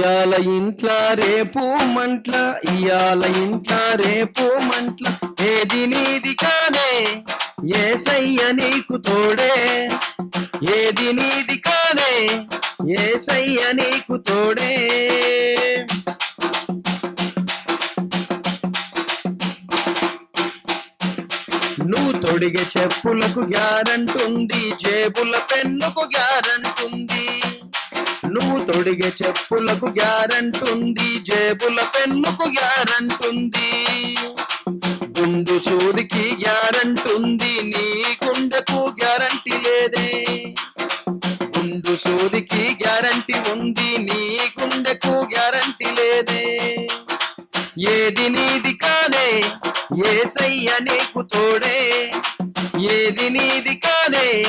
ఇయాల ఇంట్ల రేపు మంట్ల ఇయాల ఇంట్ల రేపు మంట్ల. ఏది నీది కాదే ఏసయ్య నీకు తోడే. ఏది నీది కాదే ఏసయ్య నీకు తోడే. నువ్వు తొడిగే చెప్పులకు గ్యారంటుంది జేబుల పెన్నుకు గ్యారంటుంది. నువ్వు తొడిగే చెప్పులకు గ్యారంటుంది జేబుల పెన్నుకు గ్యారంటుంది. గుండు సూదికి గ్యారంటుంది నీ గుండెకు గ్యారంటీ లేదే. గుండు సూదికి గ్యారంటీ ఉంది నీ గుండెకు గ్యారంటీ లేదే. ఏది నీది కాదే ఏసయ్య నీకు తోడే. ఏది నీది కాదే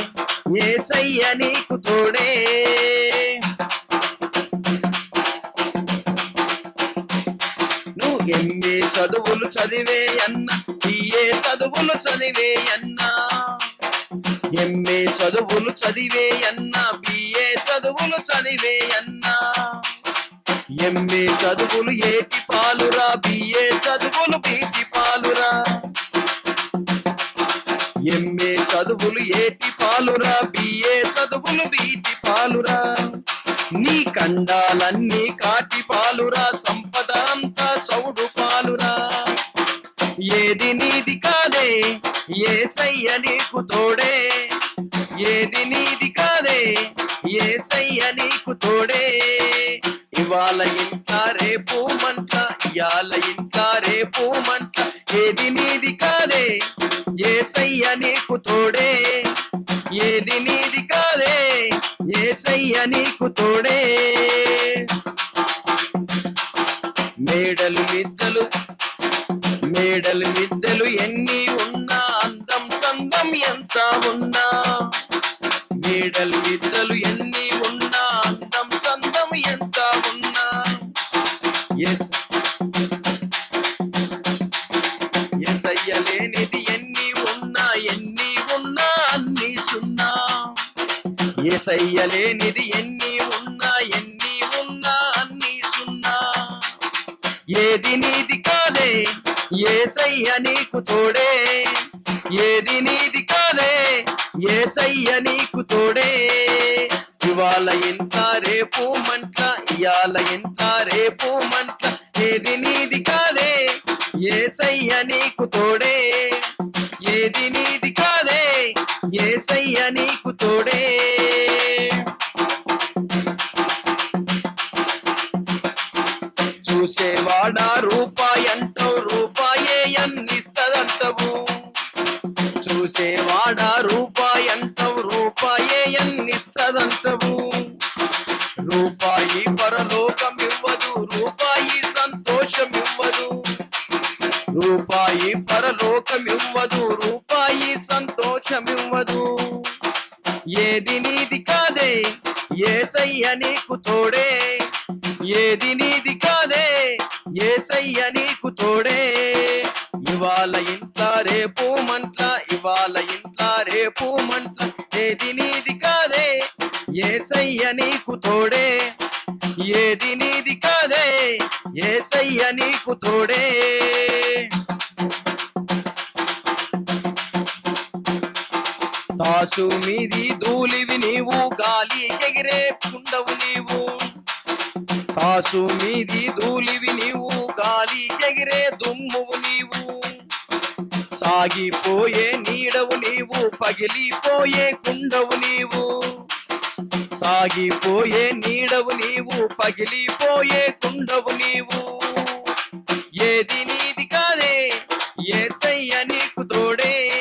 ఏసయ్య నీకు తోడే. చదువులు చదివే అన్న బిఏ చదువులు చదివే అన్న? ఎంఏ చదువులు చదివే అన్న బిఏ చదువులు చదివే అన్న? ఎంఏ చదువులు ఏటి పాలురా బిఏ చదువులు బీటి పాలురా? ఎంఏ చదువులు ఏటి పాలురా బిఏ చదువులు బీటి పాలురా? నీ కండాలన్నీ కాటి పాలురా సంపద అంతా సౌడు ఏది నీది కాదే ఏ సయ్య నీకు తోడే? ఏది నీది కాదే ఏ సయ్య నీకు తోడే? ఇవాళ ఇంట రేపు మంట ఇవాళ ఇంట రేపు మంట ఏది నీది కాదే ఏ సయ్య నీకు తోడే? ఏది నీది కాదే ఏ సయ్య నీకు తోడే? మేడలు నిద్ర అంతా ఉన్నా. మేడలు మిద్దలు ఎన్ని ఉన్నా. అందం చందం ఎంత ఉన్నా. ఎస్ ఎస్ అయ్యలేనిది ఎన్ని ఉన్నా ఎన్ని ఉన్నా అన్ని సున్నా. ఏసయ్యలేనిది ఎన్ని ఉన్నా ఎన్ని ఉన్నా అన్ని సున్నా. ఏది నీది కాదే ఏసయ్య నీకు తోడే. ఏది నీది ఏసయ్య నీకు తోడే. ఇవాళ ఎంత రేపు మంట ఇవాళ ఎంత రేపు మంట ఏది నీది కాదే. ఏసయ్య నీకు తోడే. ఏది నీది కాదే. ఏసయ్య నీకు తోడే. రూపాయి పరలోకం ఇవ్వదు రూపాయి సంతోషం ఇవ్వదు ఏది నీది కాదే ఏసయ్య నీకు తోడే. ఏది నీది కాదే ఏసయ్య నీకు తోడే. ఇవాళ ఇంట్ల రేపు మంట్ల ఇవాళ ఇంట్ల రేపు మంట్ల. ఏది నీది కాదే ఏసయ్య నీకు తోడే. ఏది నీది కాదే ఏసయ్య నీకు తోడే. తాసు మీది ధూళివి నీవు గాలి ఎగిరే కుండవు నీవు. తాసు మీది ధూళివి నీవు గాలి ఎగిరే దుమ్మువు నీవు. సాగిపోయే నీడవు నీవు పగిలిపోయే కుండవు నీవు. సాగిపోయే నీడవు నీవు పగిలిపోయే కుండవు నీవు. ఏది నీది కాదే ఏసయ్య నీకు తోడే.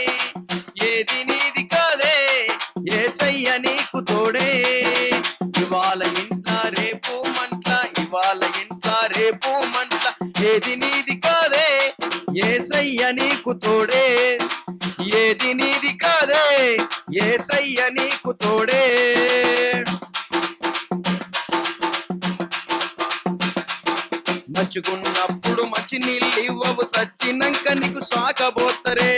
ఏసయ్య నీకు తోడే. ఏది నీది కాదే ఏసయ్య నీకు తోడే. మంచుకున్నప్పుడు మంచి నీళ్ళు ఇవ్వవు సచ్చినాక నీకు సాకబోతరే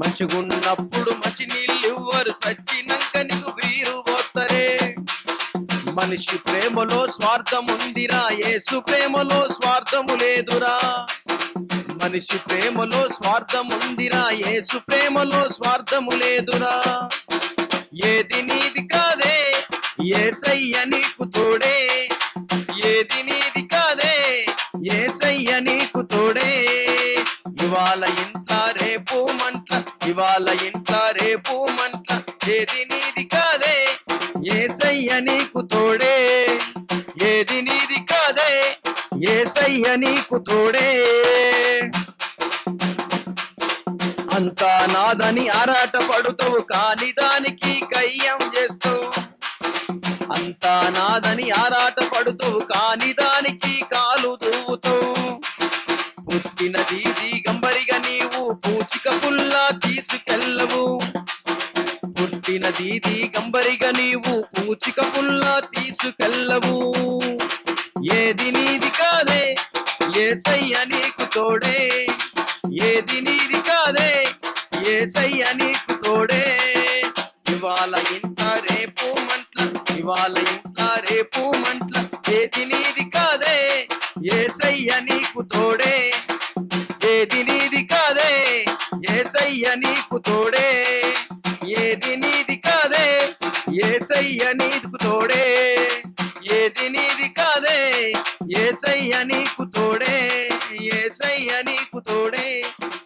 మంచుకున్నప్పుడు మంచి నీళ్ళు ఇవ్వరు సచ్చినాక నీకు వీరు పోతరే మనిషి ప్రేమలో స్వార్థం ఉందిరా ఏసు ప్రేమలో స్వార్థము లేదురా. మనిషి ప్రేమలో స్వార్థం ఉందిరా యేసు ప్రేమలో స్వార్థము లేదురా. ఏది నీది కాదే ఏసయ్య నీకు తోడే. ఏది నీది కాదే ఏసయ్య నీకు తోడే. ఇవాళ ఇంట్ల రేపు మంట ఇవాళ ఇంట్ల రేపు మంట ఏది నీది కాదే ఏసయ్య నీకు తోడే. ఏది నీది ఏసయ్య నీకు తోడే. అంతా నాదని ఆరాట పడుతావు కాని దానికి కయ్యం చేస్తావు. అంతా నాదని ఆరాట పడుతావు కాని దానికి కాలు దూవుతావు దీది గంబరిగా నీవు పూచిక పుల్ల తీసుకెళ్ళవు. పుట్టిన దీది గంబరిగా నీవు పూచిక పుల్ల తీసుకెళ్ళవు. ఏది నీది కాదే? ఏసయ్య నీకు తోడే? ఏది నీది కాదే? ఏసయ్య నీకు తోడే? ఇవాళ ఇంత రేపు మంట్ల ఇవాళ ఇంత రేపు మంట్ల. ఏది నీది కాదే? ఏసయ్య నీకు తోడే? ఏది నీది కాదే? ఏసయ్య నీకు తోడే? ఏది నీది కాదే? ఏసయ్య నీకు తోడే? నీది కాదే. ఏసయ్య నీకు తోడే. ఏసయ్య నీకు తోడే.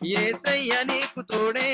ఏసయ్య నీకు తోడే.